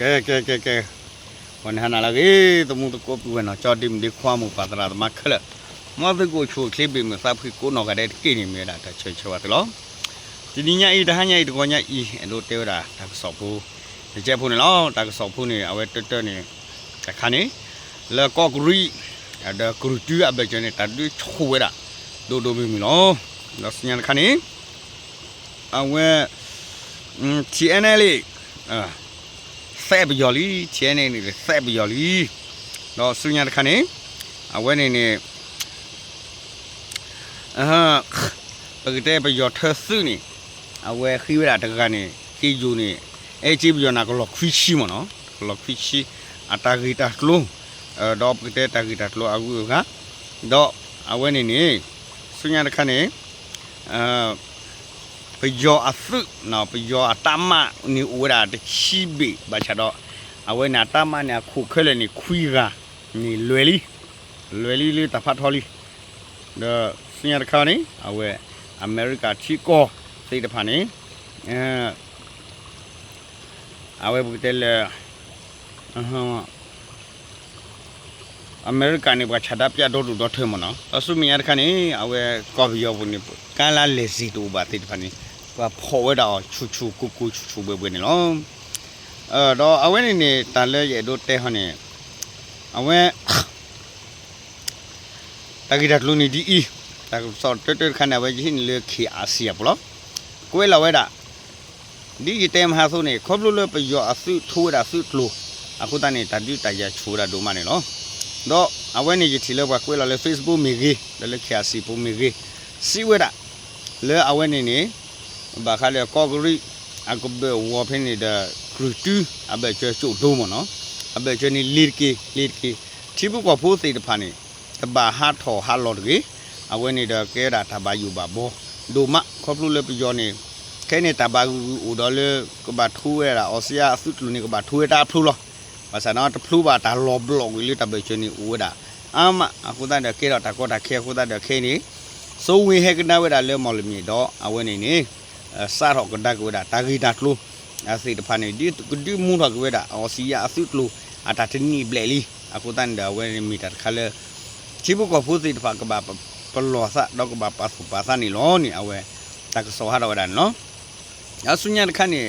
ကဲကဲကဲကဲဝန်ဟနာလာကေတမှုတကိုပြဝနော်ကြောတိမဒီခွာမှုပါတရာမခလမသကိုချိုခလိပမစပ်ခိကိုနော်ကတဲ့ကိနေမြတာတချေချေဝတ်လောဒီညဤတဟညဤတကောညဤအဲ့လိုတဲတာတကဆော့ဘူးဒီချက်ဖို့နော်တကဆော့ဖို့နေအဝဲတွတ်တွတ်နေတခါနေလေကော့ဂရီအဲ့ဒါဂရူတူအဘကျနေတတူချိုဝဲတာဒိုဒိုမီမီနော်တော့စညာခါနေအဝဲ TNL အာ ဆက်ပကျော်လီချဲနေနေလေဆက်ပကျော်လီတော့ဆုညာတခါနေအဝဲနေနေအဟပကတဲ့ပကျော်ထဆုနေအဝဲခိဝရတကနေခိဂျူနေအဲချိပကျော်နာကလောခွီရှိမနော်လောခွီရှိအတာဂီတာလုံးအဲတော့ပကတဲ့တာဂီတာလုံးအကူကတော့အဝဲနေနေဆုညာတခါနေအာ ပယောအသုနော်ပယောအတမနီဥရာတချိဘေဘာချတော့အဝဲနာတမနာခုခဲလေနီခွီရာနီလွယ်လီလွယ်လီလေးတဖတ်ထော်လီဒါစင်ရခါနေအဝဲအမေရိကချီကိုစိတ်တဖာနေအဲအဝဲဘုတဲလေအဟမ်းအမေရိကန်ကချာဒပြတော့တော့ထွေမနော်အဆုမီရခါနေအဝဲကော်ဖီယောဘူးနေကလာလေစီတူပါတိတဖာနေ ကဖော်ဝဲတော့ချူချူကူကူချူချူဘဲဘဲနေလောအဲတော့အဝဲနေနေတာလဲရဲ့တို့တဲဟနေအဝဲတကိတလူနေဒီအီတကစောတက်တက်ခဏဝဲကြီးလေခီအာဆီယဘလောကိုဲလာဝဲတာဒီတဲမဟာဆိုနေခေါပလူလပယောအဆုထိုးတာဆုတလို့အခုတန်းနေတတိတရချိုးတာဒိုမနေလောတော့အဝဲနေကြီးတီလောက်ကွဲလာလေ Facebook မိကြီးလေခီအာဆီပူမိကြီးစီဝဲတာလေအဝဲနေနေ ဘာခါလေကောဂရီအခုဘဝဖင်းနေတဲ့ခရူတူအဘချေချိုဒိုမနော်အဘချေနေလီကီလီကီတိဘကဖိုးစိတဖာနေတဘာဟာထောဟာလော်တကြီးအဝဲနေတဲ့ကဲတာတဘာယူပါဘောဒိုမခေါပလူလေပြောနေခဲနေတဘာဦးတော်လေကဘာထူရတာအော်စီယာအစုတလူနေကဘာထူရတာဖလူလောဘာသာနော်တဖလူပါတာလောဘလောဝီလီတဘချေနေဦးတာအာမအခုတန်းတဲ့ကဲတော့တကောတာခဲအခုတန်းတဲ့ခဲနေစိုးဝေဟဲကနာဝဲတာလဲမော်လမီတော့အဝဲနေနေ စာတော့ကဒကဝဲတာတာဂီတာတလူအစိတဖာနေဒီဒီမူတော့ကဝဲတာအော်စီယာအစုတလူအတာတနီဘလေလီအခုတန်းတဲ့ဝဲနေမီတာခါလဲချိဘကဖူးစိတဖာကဘာပလောစာတော့ကဘာပါစုပါစာနီလောနီအဝဲတကဆောဟာတော့ဒါနော်အဆုညာတခါနေ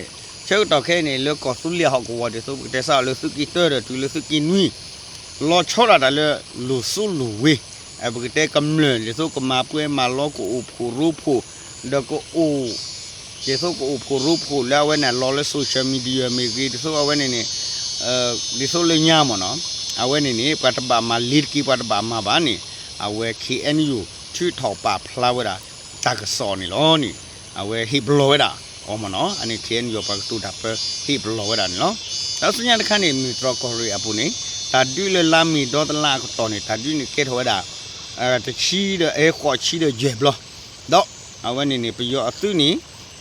ချောက်တော့ခဲနေလောကဆုလျဟောက်ကောတဲ့ဆိုတဲ့ဆာလောစုကီတဲရတူလောစုကီနွီလောချောရတာလေလောဆုလူဝေအဘကတဲ့ကမ္လလေဆိုကမာပွဲမာလောကိုဥဖူရူဖူဒကိုအို ကျေဆိုကိုဥဖူရူဖူလာဝဲနဲ့လောလေဆိုရှယ်မီဒီယာမေကြီးဆိုအဝဲနေနေအဲဒီဆိုလေညာမနော်အဝဲနေနေပတ်တပါမာလီကီပတ်တပါမာဘာနေအဝဲ KNU ထူထောက်ပါဖလာဝဲတာတကစောနေလောနေအဝဲဟိဘလောဝဲတာအော်မနော်အနေ KNU ပတ်တူတာပဟိဘလောဝဲတာနော်ဒါစညာတခါနေမီထရကောရီအပူနေတာဒူလလာမီဒေါ်တလာကတော်နေတာဒူနေကေထောဝဲတာအဲတချီတဲ့အဲခေါ်ချီတဲ့ဂျေဘလောတော့အဝဲနေနေပယောအသူနေ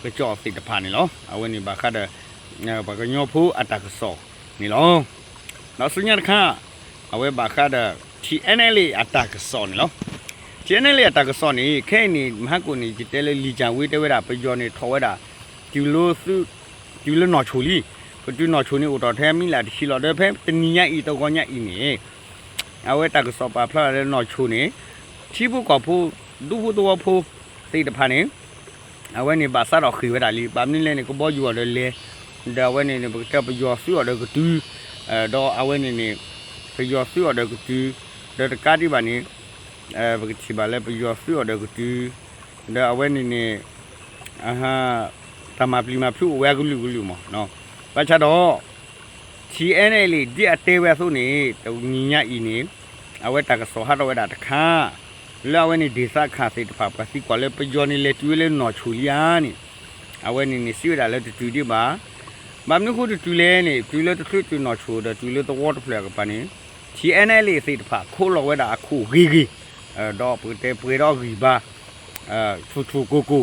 တဘဒူဘာတိတကျက်တမွေလောနေအဝဲတာကဆောပါဖလာထောဝဲတာနေလောအဝဲနေမီဝဲတာတခါလေပဲဒူပါဖလာထောနေပြဝဲနော်ကြောမူပါရာသမလေဟီဟီဘာပလေခွာဒီဝဲတာပတာကကြောစိတဖာနေလောအဝဲနေဘာခါတဲ့ဘာကညောဖူအတကဆောနေလောနောက်စညတ်ခါအဝဲဘာခါတဲ့ TNL အတကဆောနေလော TNL အတကဆောနေခဲနေမဟကုနေကြတဲလေလီချံဝေးတဲဝဲတာပကြောနေထောဝဲတာဒီလိုစုဒီလိုနော်ချိုလီကတူနော်ချိုနေဦးတော်ထဲမိလာဒီရှိလော်တဲ့ဖဲတနီညာဤတော့ကောညာဤနေအဝဲတကဆောပါဖလာတဲ့နော်ချိုနေချီဘူးကဖို့ဒူဘူးတော့ဖို့သိတဖာနေ အဝဲနေပါစားတော့ခီဝဲတာလီပါမင်းလဲနေကဘောယူရလေဒါဝဲနေနေဘကပယောဆူရတဲ့ကတူအဲတော့အဝဲနေနေပယောဆူရတဲ့ကတူဒါတကားဒီပါနေအဲဘကချီပါလဲပယောဆူရတဲ့ကတူဒါအဝဲနေနေအဟာတမပလီမဖြူဝဲကလူကလူမနော်ဘာချတော့ TNL ဒီအတေဝဲဆိုနေတူညီညာဤနေအဝဲတကဆောဟာတော့ဝဲတာတခါ လာဝဲနေဒေသခါစိတဖာပစီကွာလေပကြောနေလေတူလေနော်ချူလျာနေအဝဲနေနေစီရတာလေတူဒီပါဘာမနခုတူလဲနေတူလဲတထွတ်တူနော်ချိုးတယ်တူလဲတော့ဝတ်ဖလက်ကပနေ TNL စိတ်တဖာခိုးလောဝဲတာအခုဂီဂီအဲတော့ပတေပွေတော့ဂီဘာအဲထူထူကိုကို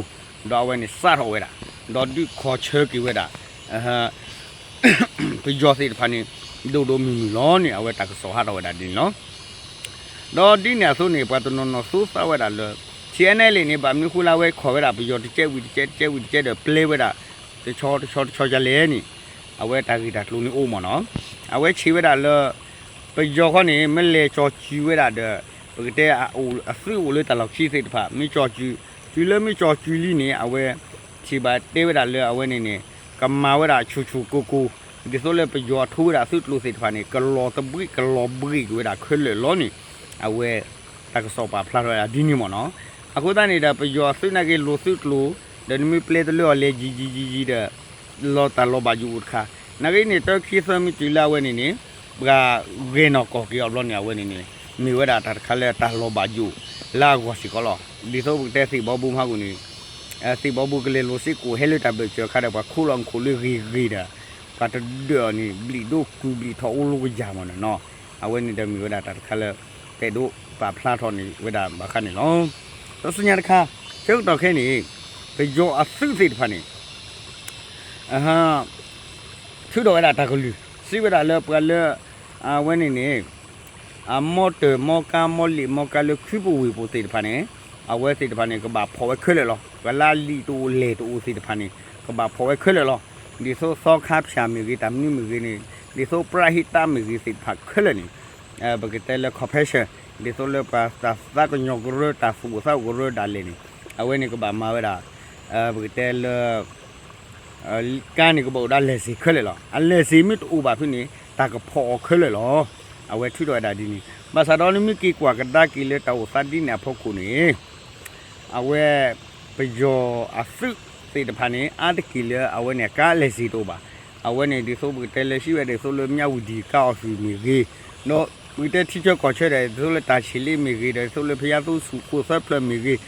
တော့ဝဲနေစတ်ဝဲတာတော့ဒီခေါ်ချဲကီဝဲတာအဟပြကြောစိတ်တဖာနေဒိုဒိုမီမီလောနေအဝဲတာကစောဟာတော့ဝဲတာဒီနော် တော့ဒီနေဆိုနေပတ်တနော်နော်စူးစဝဲတာလော TNL နေဘာမျိုးခူလာဝဲခေါ်ဝဲတာပြကြောတစ်ကျက်ဝီတစ်ကျက်ကျက်ဝီတစ်ကျက်တော့ play ဝဲတာတချောတချောတချောကြလဲနေအဝဲတာဂီတာကလူနေအိုးမနော်အဝဲချီဝဲတာလောပကြောခနေမလဲချောချီဝဲတာတဲ့ဘကတဲ့အိုအဆွေဝလေတလောက်ရှိစိတ်တဖာမိချောချီချီလဲမိချောချီလီနေအဝဲချီပါတဲဝဲတာလဲအဝဲနေနေကမာဝဲတာချူချူကိုကိုဒီဆိုလဲပကြောထိုးတာဆွတ်လို့စိတ်တဖာနေကလောတပိကလောဘိဝဲတာခွဲလေလောနေ အဝဲတကစောပါဖလာရဒီနီမနော်အခုတနေတာပကြောဆွတ်နေကလို့ဆွတ်လို့ဒန်မီပလေတလို့လေဂျီဂျီဂျီဂျီတဲ့လောတာလောပါဂျူခါနဂိနေတော့ခိသမီတီလာဝဲနေနေဘကဂေနောကိုကီအဘလောညာဝဲနေနေမိဝဲတာတခါလဲတာလောပါဂျူလာကိုစီကောလောဒီဆိုတဲ့စီဘောဘူးမဟာကူနီအဲစီဘောဘူးကလေးလိုစီကိုဟဲလတာဘချခါတဲ့ဘခုလောင်ခုလေးဂီဂီတာပတ်ဒေနီဘလီဒိုကူဘလီထောအလိုကြာမနော်အဝဲနေတဲ့မိဝဲတာတခါလဲ တဲ့တို့ပါဖလာထော်နေဝဲတာဘခါနေလောတော့စညာတခါကျုပ်တော့ခဲနေဘယောအဆုစိတ်ဖာနေအဟာသူတော်ဝဲတာတကလူစီဝဲတာလဲပကလဲ a wani ne a moto moka moli moka le khibu wi bo te phane a we te phane ka ba pho we khwele lo ka la li to le to te phane ka ba pho we khwele lo di so so kha phya mi gi tam ni mi gi ni di so prahita mi gi se pha khwele ni a ba ke te le confession di so le pa ta sa ko nyo ko ro ta fu sa ko ro da le ni a we ni ka ba ma we da a ba ke te le ကာနီကဘော ဒါလက်စီခွဲလေလောအလက်စီမစ်ဥပါဖိနေတာကဖော်ခွဲလေလောအဝဲထွတော်တာဒီနီမဆာတော်နမီကီကွာကဒါကီလေတောသတိနေဖို့ခုနေအဝဲပယောအစုစေတဖာနေအာတကီလေအဝဲနေကားလက်စီတော့ပါအဝဲနေဒီဆိုဘတဲလက်ရှိဝဲဒီဆိုလိုမြဝူဒီကောက်ဖီမီကြီးနော် ဝီတဲ့တီချာကောချဲတယ်ဆိုလေတာချီလီမီကြီးတယ်ဆိုလေဖျားသူစုကိုဆက်ပလမီကြီး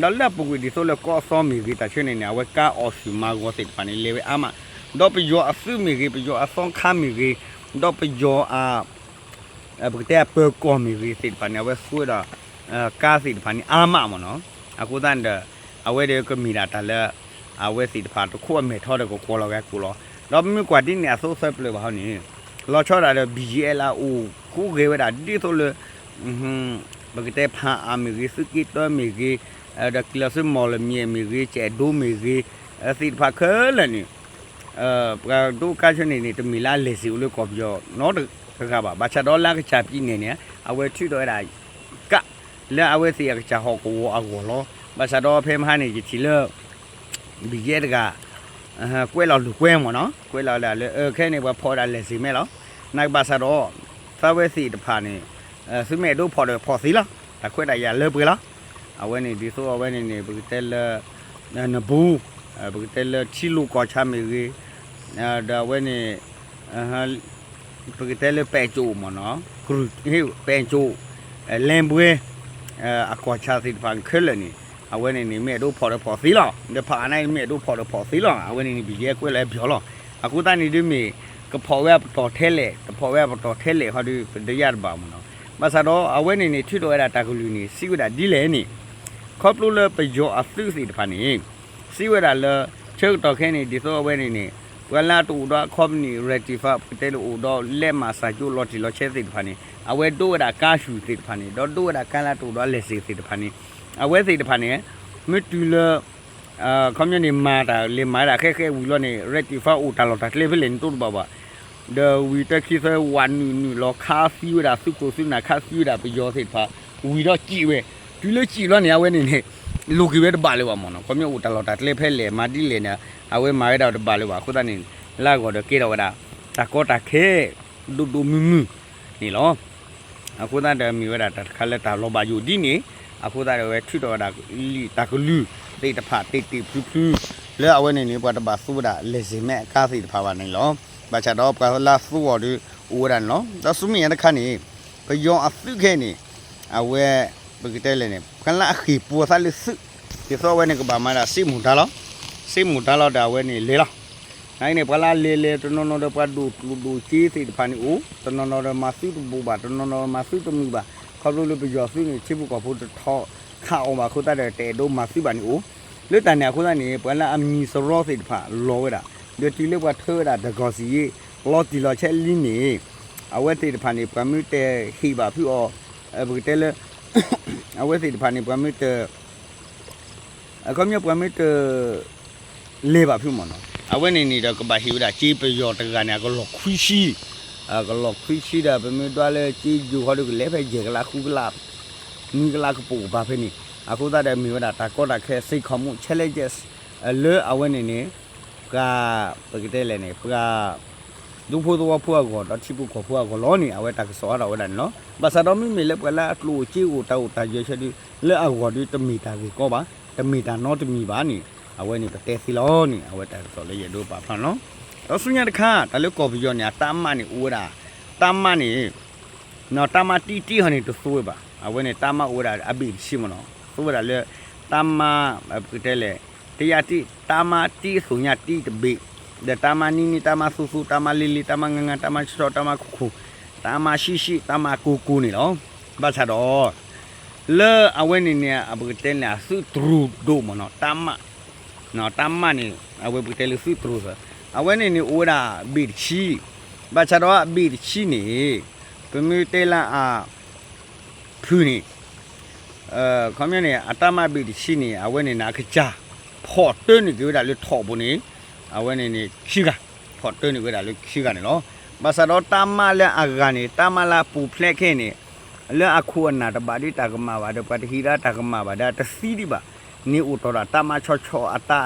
နော်လက်ပုဂီဒီဆိုလေကောဆောမီကြီးတာချွနေနေအဝဲကာအော်ဖီမာဂောစိတ်ဖာနေလေဝဲအမတော့ပယောအစုမီကြီးပယောအဆောခါမီကြီးတော့ပယောအာအပကတဲ့ပကောမီရီစစ်ပန်ဝဲဆူဒါကာစစ်ပန်အာမမနော်အခုတန်တဲ့အဝဲတဲ့ကမီလာတလဲအဝဲစစ်ပန်တခုအမေထောတဲ့ကိုကောလောကကူလောတော့မြကွာတင်းနေအဆိုးဆက်ပလေဘာဟောနေလောချောတာတဲ့ BGL အိုကူဂေဝဒါဒီဆိုလေဟွန်းဘကတဲ့ဖာအမီရီစကီတော်မီရီအဲ့ဒါကလစမော်လမီမီရီချေဒိုမီရီအစစ်ဖာခဲလနေအဲဒုကချနေနေတမီလာလေစီဦးလို့ကောပြောနော်ကကပါဘာချတော့လာကချပြနေနေအဝဲထွတော့အဲ့ဒါကလဲအဝဲစီကချဟောကိုအကောလောဘာချတော့ဖေမဟာနေကြီးလဘီရဲ့တကအဲကွဲလောက်လူကွဲမနော်ကွဲလောက်လာလဲအဲခဲနေဘဖော်တာလဲစီမဲလောနိုင်ဘာချတော့ သဝဲစီတဖာနေအဲစမဲတို့ဖော်တယ်ဖော်စီလားအခွဲတရလဲပွေလားအဝဲနေဒီဆိုအဝဲနေနေဘီတဲလဲနဘူးဘီတဲလဲချီလူကောချမေကြီးအဲဒါဝဲနေအဟာ porque te le pecho mono cru he pecho lembue a ko cha si fan khele ni a we ni ni me do pho de pho si lo de pha nai me do pho de pho si lo a we ni ni bi ye kwe le byo lo a ku ta ni de me ka pho we to the le to pho we to the le ho di de ya ba mono ma sa do a we ni ni thu do era ta ku lu ni si we da di le ni kho plu le pe yo a su si de pha ni si we da le cheu to khe ni di so we ni ni ဝလာတူတော့ခေါမနီရက်တီဖာပတဲလိုတော့လက်မစာကျိုလော်တီလော်ချဲသိတဖာနေအဝဲတိုးရတာကားရှူသိတဖာနေတော့တိုးရတာကန်လာတူတော့လက်စီသိတဖာနေအဝဲသိတဖာနေမတူလ အာကွန်မြူနီမာတာလေမာတာခဲခဲဝီလောနေရက်တီဖာအိုတာလော်တာလေဗလင်တူဘာဘာ the we take is one nu lo kha fi da su ko su na kha fi da ပြောသိဖာဝီတော့ကြည်ပဲဒီလိုကြည်လောနေရဝဲနေနေလူကြီးပဲတပါလေပါမနော်ကွန်မြူတာလော်တာလေဖဲလေမာတီလေနေအဝဲမာရတော့တပါလို့ပါခုတနေလာကောတော့ကေတော့ကတာတကောတာခဲဒူဒူမူမူနီလောအခုတတဲ့မီဝဲတာခလက်တာလောပါယူဒီနေ အခုတတဲ့ဝဲထွတော့တာလီတကလူတိတ်တဖတိတ်တိဖူးဖူးလဲအဝဲနေနေပွားတပါစူတာလေစင်မဲ့ကားစီတဖပါနေလောဘာချတော့ကလာစူဝဒူဦးရန်လောသဆုမီရတဲ့ခါနေဘယောအစုခဲနေအဝဲဘကတဲလဲနေခလာခီပူသလစ်ဒီသောဝဲနေကဘာမလာစီမူတာလောစိတ်မူတာလောက်တာဝဲနေလေလားနိုင်နေပလာလေလေတနော်နော်ပဒူတူဒူချီစီဖာနီဦးတနော်နော်မဆုတဘူပါတနော်နော်မဆုတမီပါ ခေါလို့လို့ပြောဆုနေချစ်ဘူးကဖို့ထောခါအောင်ပါခုတတဲ့တဲတို့မဆုပါနီဦးလွတ်တန်နေခုတနေပလာအမီစရောစီဖာလောဝဲတာဒီတီလေးကထောတာဒဂောစီလောတီလောချက်လင်းနေအဝဲတီဖာနေပမီတဲဟီပါဖြူအော်အဘတဲလေအဝဲတီဖာနေပမီတဲအကမြပမီတဲလေပါဖြူမနော်အဝဲနေနေတော့ကဘာဟီဝဒချီပယောတကနေကလောခွီရှိ အကလောခွီရှိတာဘယ်မျိုးတော့လဲချီဂျူဟော်ဒကလဲဖဲဂျေကလာခုကလာနီကလာကပူဘာဖဲနေအခုတတဲ့မြေဝဒတာကောတာခဲစိတ်ခမှု challenges အလဲအဝဲနေနေကပကတဲ့လဲနေဖကဒုဖို့တော့ဖွာကောတော့ချိပုခေါ်ဖွာကောလောနေအဝဲတာကစောတာဝဲတယ်နော်ဘာသာတော့မိလေပကလာအလူချီကိုတောက်တာရွှေချက်ဒီလဲအဝဒီတမီတာကိုကောပါတမီတာနော်တမီပါနေအဝဲနေပတဲစီလောနေအဝဲတဲဆိုလေရတို့ပါဖန်နော် တော့ဆုညာတခါတလူကော်ပီယောညာတမ်းမနေဦးတာတမ်းမနေနော်တမ်းမတီတီဟနေတဆိုးပါအဝဲနေတမ်းမဦးတာအဘိရှိမနော်ဆိုးတာလေတမ်းမပတဲလေတရားတီတမ်းမတီဆုညာတီတဘေဒတမ်းမနီနီတမ်းမဆူဆူတမ်းမလီလီတမ်းမငငတမ်းမချောတမ်းမခုခုတမ်းမရှိရှိတမ်းမကူကူနေနော်ဘာချတော့လေအဝဲနေနေအဘတဲလာစုထရူဒိုမနော်တမ်းမ no tamani awe buteli su trusa awe ni ni ora bit chi ba cha do bit chi ni pemi tela a phu ni eh khomye ni atama bit chi ni awe ni na kcha pho te ni gyo da le tho bu ni awe ni ni chi ga pho te ni gyo da le chi ga ni lo ba sa do tama le a ga ni tama la pu phle khe ni လဲအခုအနာတပါတိတာကမပါတပတဟိရတာကမပါဒါတစီဒီပါနေဥတော်တာတမချောချောအတာ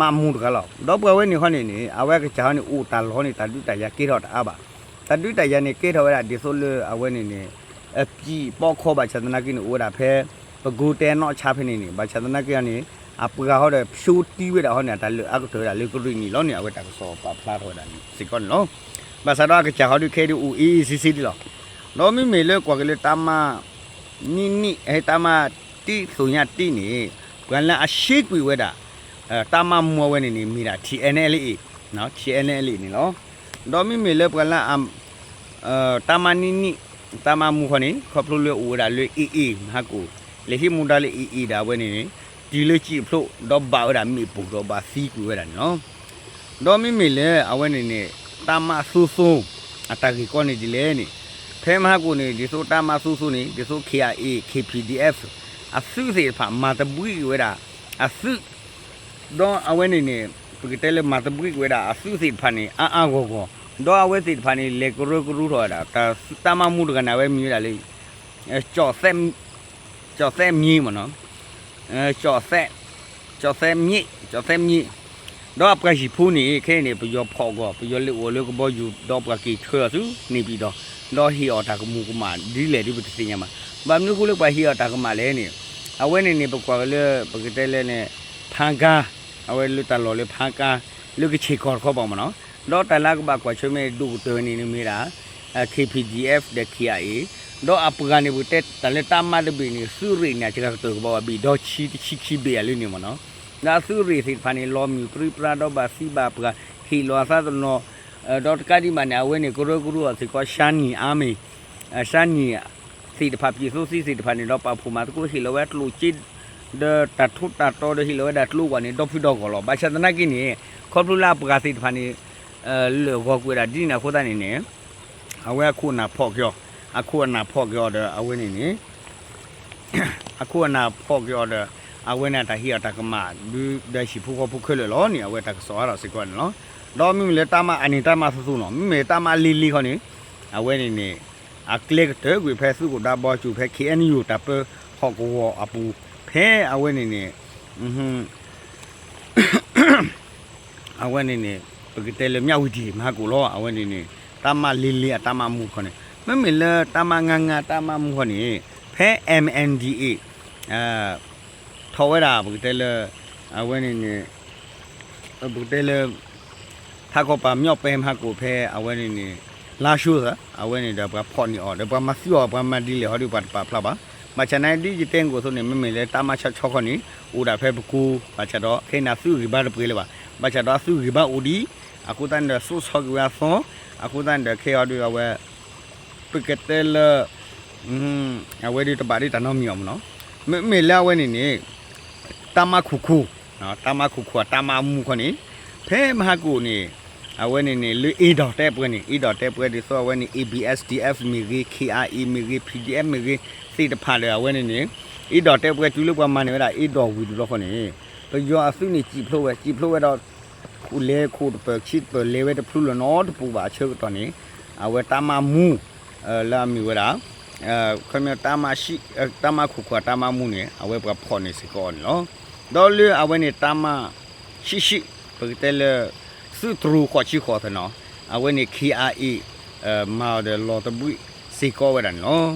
မမှုတကလောက်တော့ပွဲဝဲနေခနေနေအဝဲကချောင်းနေဥတာလောနေတတုတရကေတော့တာပါတတုတရနေကေတော့ရဒီဆိုလအဝဲနေနေအပြီပေါ့ခေါ်ပါချဒနာကိနေဥတာဖဲပဂူတဲတော့ချဖနေနေဘာချဒနာကိကနေအပကဟောတဲ့ဖြူတီးဝဲတာဟောနေတာလေအကတော်ရလေကရီနီလောနေအဝဲတာဆောပါဖလာတော့တာစီကွန်နော်ဘာသာတော့ကချောင်းဒီခဲဒီဥအီစီစီဒီလော no mi me le kwa le tama ni ni e tama ti so nya ti ni kwan la a shi kwi we da eh tama mo we ni ni mi da TNL e no TNL ni lo do mi me le kwan la am eh tama ni ni tama mu kho ni kho plo le u da le e e ha ko le hi mu da le e e da we ni ni di le chi plo do ba we da mi pu do ba si kwi we da no do mi me le a we ni ni tama su su ataki ko ni di le ni ဖဲမဟာကိုနေဒီဆိုတာမဆူဆူနေဒီဆို KIA KPDF အစုစေဖာမာတပွိဝဲတာအစု တော့အဝဲနေနေပကတဲလေမာတပွိဝဲတာအစုစေဖာနေအာအာကိုကိုတော့အဝဲစေဖာနေလေကရကရတော့တာတာမမှုတကနာဝဲမြည်တာလေအဲကြော်ဆက်ကြော်ဆက်မြည်မနော်အဲကြော်ဆက်ကြော်ဆက်မြည်ကြော်ဆက်မြည်တော့ပကရှိဖူးနေခဲနေပြရောဖောက်ကောပြရောလေဝလေကဘောယူတော့ပကကြီးထွေစုနေပြီးတော့ lo hi ota ku mu ku ma di le di bu ti nya ma ba mu ku le ba hi ota ku ma le ni a we ni ni bu kwa le bu ke te le ne phan ga a we lu ta lo le phan ga lu ke chi kor kho ba ma no lo ta la ku ba kwa chwe me du to ni ni mi ra KPDF de KIA တော့အပကနေဘူးတက်တလက်တမတ်ဘီနီစူရီညာချကတော့ဘောဘီတော့ချီချီချီဘေးလေးနေမနော်ဒါစူရီစီဖာနေလောမီပရိပရာတော့ဘာစီဘာပကခီလောသာတော့ဒေါ်တကဒီမနာ ဝဲနေကိုရိုကိုရိုအစီကရှာနီအာမီရှာနီစီတဖပြေဆိုစီစီတဖနေတော့ပဖူမာတကူဟီလောဝဲတလူချစ်ဒတထုတတော်ဒဟီလောဝဲဒတလူကနေတော့ဖီတော့ကောလောဘာချဒနာကိနေခေါပလူလာပကစီတဖနေအဲလောကောကွေတာဒီနာခိုးတနေနေအဝဲခုနာဖော့ကြောအခုနာဖော့ကြောတဲ့အဝဲနေနေအခုနာဖော့ကြောတဲ့အဝဲနာတဟီအတကမဒူဒရှိဖူခေါဖူခွေလောနေအဝဲတကစောရစီကွန်နော်တော့မိမလေတမအနေတမဆူဆူနော်မိမေတမလီလီခေါနေအဝဲနေနေအကလစ်တဲ့ကွေဖဲစုကိုဒါဘောချူဖဲ KNU တပ်ပဟော့ကိုအပူ ဖဲအဝဲနေနေဟွန်းအဝဲနေနေပကတဲလမြောက်ဝတီမဟာကိုလောအဝဲနေနေတမလီလီတမမှုခေါနေမမေလေတမငငတမမှုခေါနေဖဲ MNDA အာထော်ဝဲတာပကတဲလအဝဲနေနေပကတဲလ ถ้าก็ปาမြောက်ပဲမှာကိုဖဲအဝဲနေနေလာရှိုးစာအဝဲနေတာပဖော်နေအော်ဒါပမစီောပမဒီလေဟောဒီပတ်ပါဖလာပါမချနိုင်ဒီဂျတင်ကိုဆိုနေမမေလေတာမချချောခနီဦးဒါဖဲပကူမ ချတော့ခေနာစုရိဘတ်ပြေးလေပါမချတော့စုရိဘဦးဒီအခုတန်တဲ့ဆူဆော့ကွာဆောအခုတန်တဲ့ခေရဒီအဝဲပကတဲလอืมအဝဲဒီတပါဒီတနော်မြောင်မနော်မေမေလာဝဲနေနေတမခုခုနော်တမခုခုတမမူခနေဖဲမဟာကိုနေအဝဲနေနေလူအေဒတဲ့ပွဲနေအေဒတဲ့ပွဲဒီဆိုအဝဲနေ ABSDF မီရီ KRE မီရီ PDF မီရီ စိတ်တဖာလေအဝဲနေနေအေဒတဲ့ပွဲကျူလို့ကွာမနေဝဲတာအေဒဝီဒူတော့ခနေတော့ယောအစုနေကြည့်ဖလို့ဝဲကြည့်ဖလို့ဝဲတော့ခုလေခုတပချစ်ပလေဝဲတဖလူလနောတပူပါချုပ်တော်နေအဝဲတမမူအလာမီဝရာအဲခမတမရှိတမခုခွာတမမူနေအဝဲပဖော်နေစကောနော်ဒေါ်လေအဝဲနေတမရှိရှိပကတဲလစုထရူခွာချီခေါ်တဲ့နော်အဝဲနေ KRE အဲမာဒလောတဘူစီကောဝဲတယ်နော်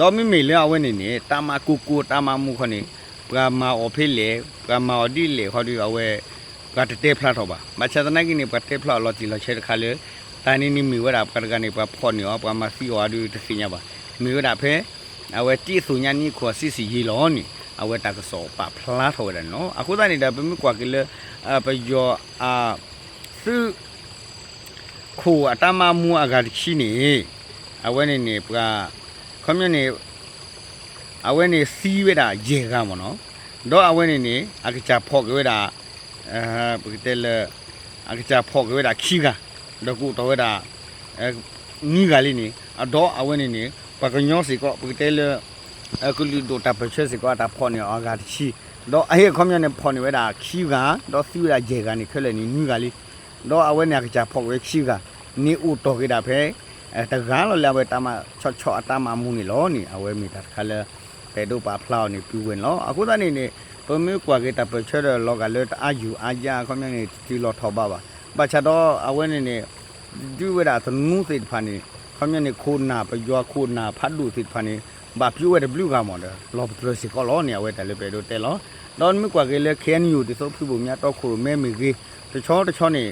ဒေါ်မီမီလေအဝဲနေနေတမကူကူတမမူခနေပကမာအဖေးလေပကမာအဒီလေခေါ်ဒီအဝဲကတတေဖလာတော့ပါမချဒနာကိနေပတေဖလာလောတီလောချေခါလေတန်နီနီမီဝရာပကကနေပဖော်နေောပမစီဝါဒူတစညာပါမီဝရာဖဲအဝဲတီဆူညာနီခေါ်စီစီရီလောနီအဝဲတကစောပဖလာထော်ရနော်အခုတနေတာပမကွာကလေအပယောအာသူခိုအတမမူအဂါချိနေအဝဲနေနေပက ခမနေအဝဲနေစီးဝဲတာရေကမနော်တော့အဝဲနေနေအကချဖော့ဝဲတာအဲပကတဲလအကချာဖောက်ဝဲတာခီကဒကူတော့ဝဲတာအဲနီးကလေးနေအတော့အဝဲနေနေပကညောစီကောပကတဲလအခုလူတို့တာပချဲစီကောတာဖော်နေအာဂါချီတော့အဟေခွန်မြနေဖော်နေဝဲတာခီကတော့စီဝဲတာဂျေကနေခက်လဲနေနီးကလေးတော့အဝဲနေအကချာဖောက်ဝဲခီကနီဦးတော့ကြတာဖဲအဲ တကားလောလဲဝဲတာမချော့ချော့အတာမမူနေလောနေအဝဲမီတာခါလဲပဲတို့ပါဖလောက်နေပြူဝင်လောအခုတနေ့နေပမေကွာကေတပချရလောကလေတအာယူအာယာခမနေတီလောထောပါပါပချတော့အဝဲနေနေဒီဝဲတာသနုစိတ်ဖာနေခမနေခိုးနာပယောခိုးနာဖတ်လူစိတ်ဖာနေဘာပြူဝဲတဘလူကမော်တယ်လောပထရစီကောလောနေဝဲတယ်လေပဲတော့တဲလောတော့မကွာကေလေခဲန်ယူဒီဆိုပြဘူးမြတ်တော့ခိုမဲမီကြီးတချောတချောနေ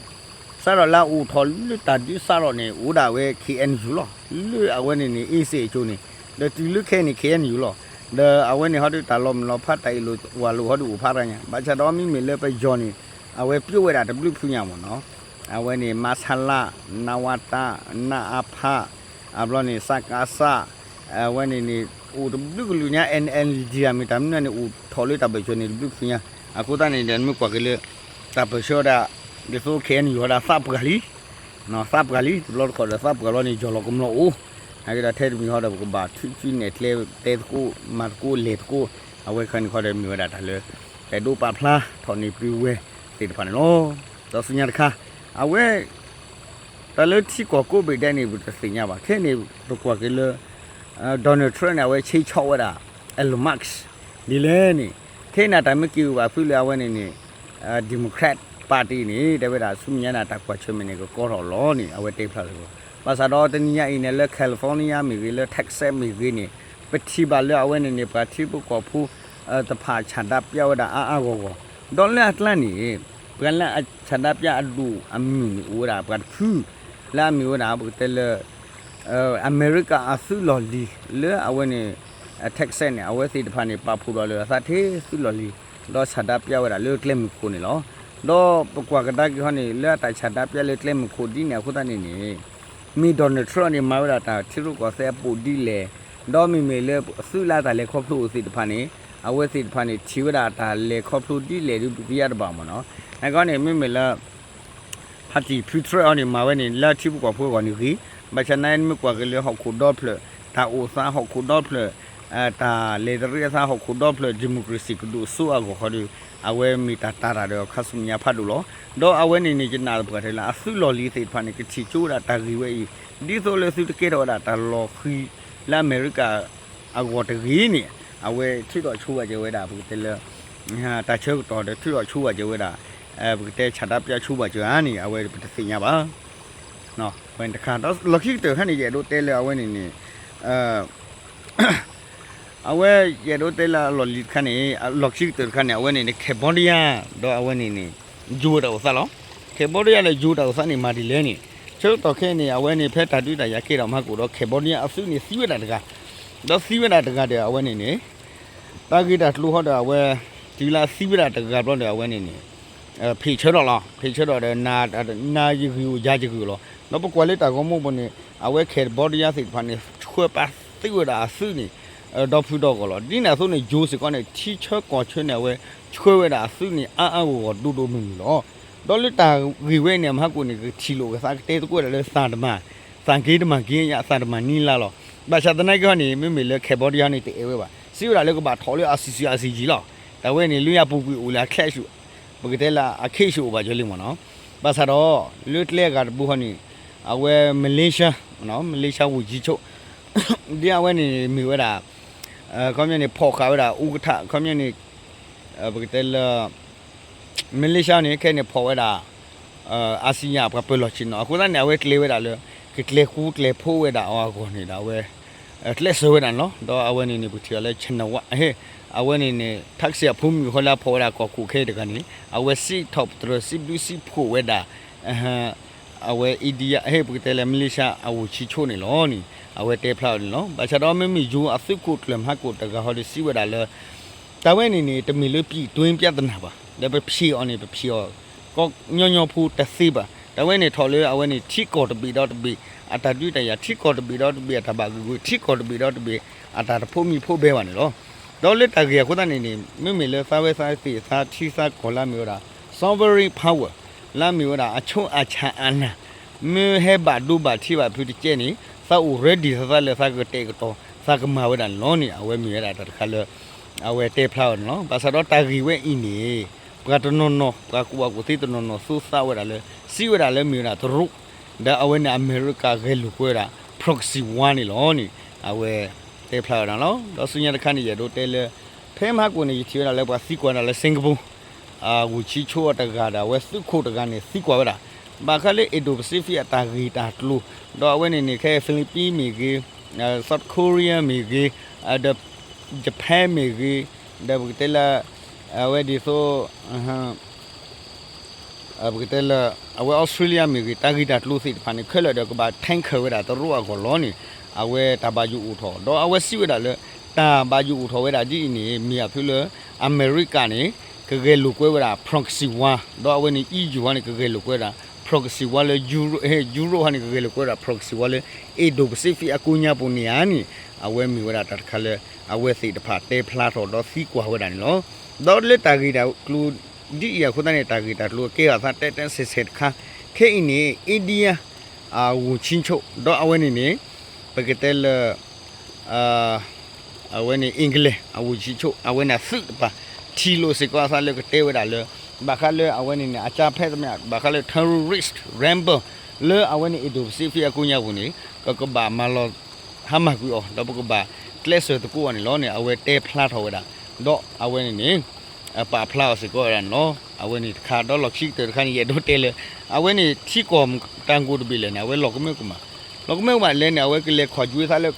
စရလာဦးထော်လူတာဒီစရနေဦးတာဝဲ KNU လောလူအဝဲနေနေအေးစေချိုးနေဒါတီလူခဲနေ KNU လော the awe ni hodu talom lo phat tai lo wa lo hodu u pha ra nya ba cha do mi me le pe jo ni awe pyu we da w phu nya mo no awe ni masala nawata na apha ablo ni sakasa awe ni ni u w lu nya nn ji ya mi tam ni u tho le ta be jo ni w phu nya aku ta ni den mi kwa ke le ta pe sho da de so ken yo da sap ga li no sap ga li lo ko da sap ga lo ni jo lo kum lo u အဲ့ဒါထဲမြဟတော့ကဘာသူချီနေလေတဲကိုမတ်ကိုလေကိုအဝဲခန်ခေါ်တယ်မြို့တာတလေတဲဒိုပါဖလာထော်နေပြဝဲတေတဖာနော်တော့စညာတခါအဝဲတလေချီကိုကိုဘေတဲ့နေဘူးတစညာပါခဲနေတော့ကွာကလေဒေါ်နယ်ထရန့်အဝဲချိချောဝဲတာအယ်လမတ်စ်ဒီလဲနေခဲနာတမကီပါဖူလာဝဲနေနေဒီမိုကရက် ပါတီနေတပည့်တာဆုမြနာတကွာချွေမနေကိုကောတော်လောနေအဝဲတေဖလာလို့ pasado tenia ine le california mi le texas mi ni peti ba le awen ni pa thi bu ko phu ta pha chanda pya da a a go go don le atlan ni plan la chanda pya adu ami ni ora pa phu la mi ora bu te le america asu lo li le awen ni texas ni awen si ta pha ni pa phu lo le sa the su lo li lo chanda pya da le claim ko ni lo တော့ပကွာကတာကဟနေလက်တိုင်ချတာပြက်လက်ကလမခိုဒီနေခုတနေနေမီဒေါ်နယ်ထရန့်နေမာဝရတာချီရုကောဆဲပူဒီလေဒေါ်မီမေလေဆုလာတာလေခေါဖလို့စီတဖာနေအဝဲစီတဖာနေချီဝရတာလေခေါဖလို့ဒီလေဒီပြရတပါမနော်အဲကောနေမီမေလာဟာတီဖူထရအနေမာဝဲနေလာချီဘူးကောဖိုးကောနေကြီးဘချနိုင်မကွာကလေဟောက်ခုဒေါ်ဖလတာအိုစာဟောက်ခုဒေါ်ဖလအဲတာလေဒရီစာဟောက်ခုဒေါ်ဖလဒီမိုကရေစီကဒူဆူအကောခေါ်ဒီ အဝဲမီတာတာတာတော့ခဆုမြဖတ်လို့လောတော့အဝဲနေနေကျနာဘကထဲလာအဆုလော်လီစိတ်ဖာနေကချီချိုးတာတာရီဝဲဒီဆိုလေစုတကေတော့တာတာလော်ခီလာအမေရိကအကောတကြီးနေအဝဲချစ်တော့ချိုးရကြဝဲတာဘူးတဲလဟာတာချုတော့တယ်ချစ်တော့ချိုးရကြဝဲတာအဲဘကတဲချတာပြချိုးပါကြအာနေအဝဲပတစညာပါနော်ဝင်တခါတော့လခိတဟန်နေရတော့တဲလအဝဲနေနေအဲ အဝဲရတော့တဲလာလော်လီခနဲ့လော်ခိတခနဲ့အဝဲနေနေကေဘောဒီယာတော့အဝဲနေနေဂျိုးတော့ဆလောကေဘောဒီယာလည်းဂျိုးတော့စနေမာဒီလဲနေကျုပ်တော့ခဲနေအဝဲနေဖက်တာတွေ့တာရခဲ့တော့မှကိုတော့ကေဘောဒီယာအစုနေစီးဝဲတာတကတော့စီးဝဲတာတကတဲ့အဝဲနေနေတာဂီတာလှူဟောတာအဝဲဒီလာစီးဝဲတာတကတော့တဲ့အဝဲနေနေအဲဖေချတော့လားဖေချတော့တယ်နာနာယူယူဂျာဂျူလောတော့ပကွာလေတာကောမဘနေအဝဲခဲဘော်ဒီယာစိဖာနေချွေပါသိဝဒါဆုနေ တော့ဖူတော့ကောလောဒီနာဆိုနေဂျိုးစကောနေချီချောကောချွနေဝဲချွေဝဲတာဆုနေအာအာကိုတူတူမီလောတော့လေတာရီဝဲနေမှာကိုနေချီလိုကစားတဲတကွဲလေစာတမစံကေးတမကင်းရစာတမနီလာလောဘာသာတနိုင်ကနေမိမိလေခဲဘော်ဒီယာနေတေဝဲပါစီဝဒါလေကပါထော်လေအစီစီအစီကြီးလောဒါဝဲနေလူရပူပူဦးလာခက်ရှုဘကတဲ့လာအခရှိုဘာကြလိမနော်ဘာသာတော့လွတ်လေကဘူဟနီအဝဲမလေးရှားနော်မလေးရှားဝကြီးချုပ်ဒီအဝဲနေမိဝဲတာ အဲကွန်မြူနီဖော်ခါဝဲတာဥကထကွန်မြူနီဘကတဲ့လာမလေးရှားနေခဲနေဖော်ဝဲတာအာဆီယာပပလောချင်နော်အခုလည်းနေဝဲကလေးဝဲတာလေကကလေးခုကလေးဖိုးဝဲတာအော်ကိုနေတာဝဲအဲ့လက်ဆွဲတာနော်တော့အဝဲနေနေဘူးတီလဲချင်နဝဟဲ့အဝဲနေနေတက်ဆီဖုံးမြခေါ်လာဖော်တာကောခုခဲတကနေအဝဲစီထော့တရစီဘလူစီဖိုဝဲတာအဟ အဝဲအီဒီယာဟဲ့ပကတယ်မလေးရှားအဝချီချိုနေလောနီအဝဲတေဖလောက်နော်ဘာချတော့မမီဂျူအသုကုတ်လမဟာကိုတကဟော်ဒီစီဝဲတာလဲတဝဲနေနေတမီလပြီတွင်းပြတ်နာပါဒါပဲဖြီအော်နေပဲဖြီအော်ကောညောညောဖူတသိပါတဝဲနေထော်လေအဝဲနေထီကောတပီတော့တပီအတာတွေ့တရထီကောတပီတော့တပီတဘာကူထီကောတပီတော့တပီအတာဖို့မီဖို့ဘဲပါနေလောတော့လက်တကရခုတနေနေမိမိလဲစာဝဲစာစီစာချီစာခေါ်လာမျိုးတာ sovereign power လာမျိုးတာအချုံအချာအနာမေဟဲဘာဒူဘာချီဘာဖူတီကျနေစာဦး ready စာလဲစာကတေကတော့စာကမဝဲတာလောနေအဝဲမြဲတာတခါလဲအဝဲတေဖလောက်နော်ဘာသာတော့တာဂီဝဲအင်းနေဘကတနောနောဘကကူကူတိတနောနောစူစာဝဲတာလဲစီဝဲတာလဲမြဲတာသူတို့ဒါအဝဲနေအမေရိကခဲလူကွဲတာ proxy 1နေလောနေအဝဲတေဖလာတော့နော်တော့ဆုညာတခါနေရတော့တဲလေဖဲမကိုနေချီရလဲပါစီကွာလဲစင်ကာပူ အာဝချီချိုတကတာဝက်စုခိုတကနေစီကွာပါဘာခလေအဒိုပစိဖိအတာဂီတာတလူတော့အဝဲနေနေခဲဖိလစ်ပင်းမီကြီးဆော့ကိုရီးယားမီကြီးအဒဂျပန်မီကြီးဒါဘကတဲလာအဝဲဒီဆိုအဟမ်အဘကတဲလာအဝဲအော်စတြေးလျမီကြီးတာဂီတာတလူစီဖာနေခဲလဲတော့ကဘာထိုင်းခဲဝဲတာတော့ရောကောလောနေအဝဲတဘာယူဦးထောတော့အဝဲစီဝဲတာလေတာဘာယူဦးထောဝဲတာဒီနေမြေဖူလအမေရိကနေက ကဲလူကွဲဝဲတာ proxy 1တော့အဝဲနေ EU ကနေကကဲလူကွဲတာ proxy 1လေ euro ဟဲ euro ဟန်ကကဲလူကွဲတာ proxy 1လေ Indo Pacific အကူညာပုံနေယာနီအဝဲမီဝဲတာတခါလေအဝဲစိတဖာတေဖလာထောတော့စီကွာဝဲတာနော်တော့လေတာဂီတာကလူဒီရခုတနဲ့တာဂီတာလူကေအသာတက်တက်စစ်စစ်ခါခဲအင်းနေအိန္ဒိ ယအာဝချင်းချုပ်တော့အဝဲနေနေ pagkatel uh awen english awu chicho awen na su pa thilo se kwa sa le ke te wa le ba kha le awen ni a cha phe samya ba kha le terrorist rambo le awen ni edo se fi aku nya bu ni ka ka ba ma lo ha ma ku o do ko ba class so to ko ni lo ni awen te phla tho wa da do awen ni a pa phla se ko ra no awen ni kha do lo chi te kha ni ye do te le awen ni thi ko tang ko to bi le na awen lo ko me ko ma လောကမဲမှာလဲနေအဝဲကလေးခေါ်ကျွေးသားလဲ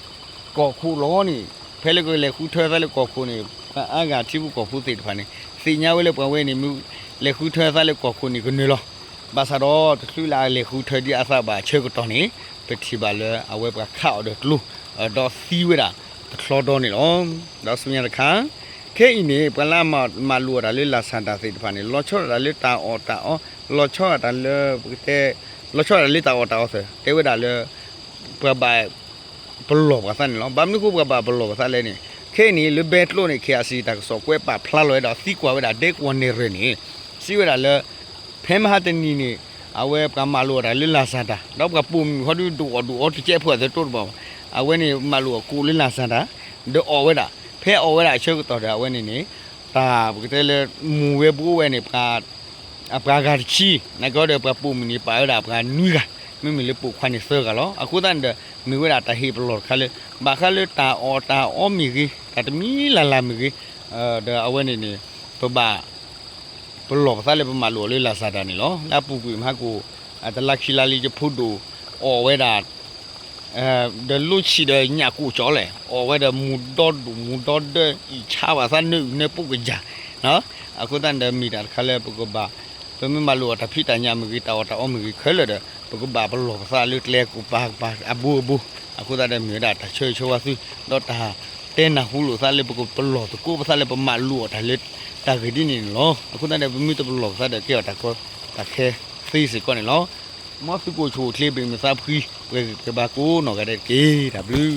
ကော်ခုလောနေဖဲလေကလေးခုထွဲသားလဲကော်ခုနေ အာကတိဘူးကော်ခုသိတဖာနေစီညာဝဲလဲပွားဝဲနေမှုလေခုထွဲသားလဲကော်ခုနေကနေလောဘာသာတော့သူလာလေခုထွဲဒီအသဘာချေကတော့နေပတိပါလဲအဝဲပခောက်တော့လူတော့စီဝဲတာခလောတော့နေလောတော့ဆုညာတခါခဲအင်းနေပလာမမလူရလေလာစန်တာသိတဖာနေလောချောရလေတာအော်တာအော်လောချောရတာလေပတဲ့လောချောရလေတာအော်တာအော်ဆဲတဲဝဲတာလေပဘဘလောပါစန်လောဘာမကူပဘဘလောပါစလဲနေ ခဲနီလဘက်လို့နေခဲအစီတကစောကွဲပါဖလာလွဲတော့စီကွာဝဲတာဒက်ဝန်နေရနေစီဝဲတာလဲဖဲမဟာတနီနေအဝဲကမလိုတာလလာစတာတော့ကပုံဟောဒူဒူဒူအော်တကျဲဖွဲ့တဲ့တိုးပေါ့အဝဲနေမလိုကိုလလာစတာဒေအော်ဝဲတာဖဲအော်ဝဲတာချုပ်တော်တာအဝဲနေနေတာဘကတဲ့လေမူဝဲဘူးဝဲနေပါအပကာချီနကောတဲ့ပပုံနေပါရတာပကနူးက mi mi le pu khwan ni sơ ga lo aku tan de mi we da ta hi blor khale ba khale ta o ta o mi gi ta de mi la la mi gi eh de awen ni ni to ba blor sa le ba ma lo le la sa da ni lo la pu ku ma ku a ta la khi la li je phu do o we da eh de lu chi de nya ku cho le o we de mu do du mu do de i cha ba sa ne ne pu ga ja no aku tan de mi da khale pu ko ba ပမမလောတာဖိတညာမကြီးတာတာအမကြီးခဲလေတဲ့ပကဘာဘလောစာလွတ်လေကူပါပါအဘူအဘူအခုတည်းမြေတာတချွေချွာစီတော့တာ တဲနာဟူလို့စာလေပကဘလောတကူပစာလေပမလောတာလေတာဂဒီနေလောအခုတည်းကမိတဘလောစားတဲ့ကြောတာကောတာခဲသိစီကောနေလောမစကိုချိုကလေးပင်မစားဖီးဝေကဘာကိုနော်ကတဲ့ကေ W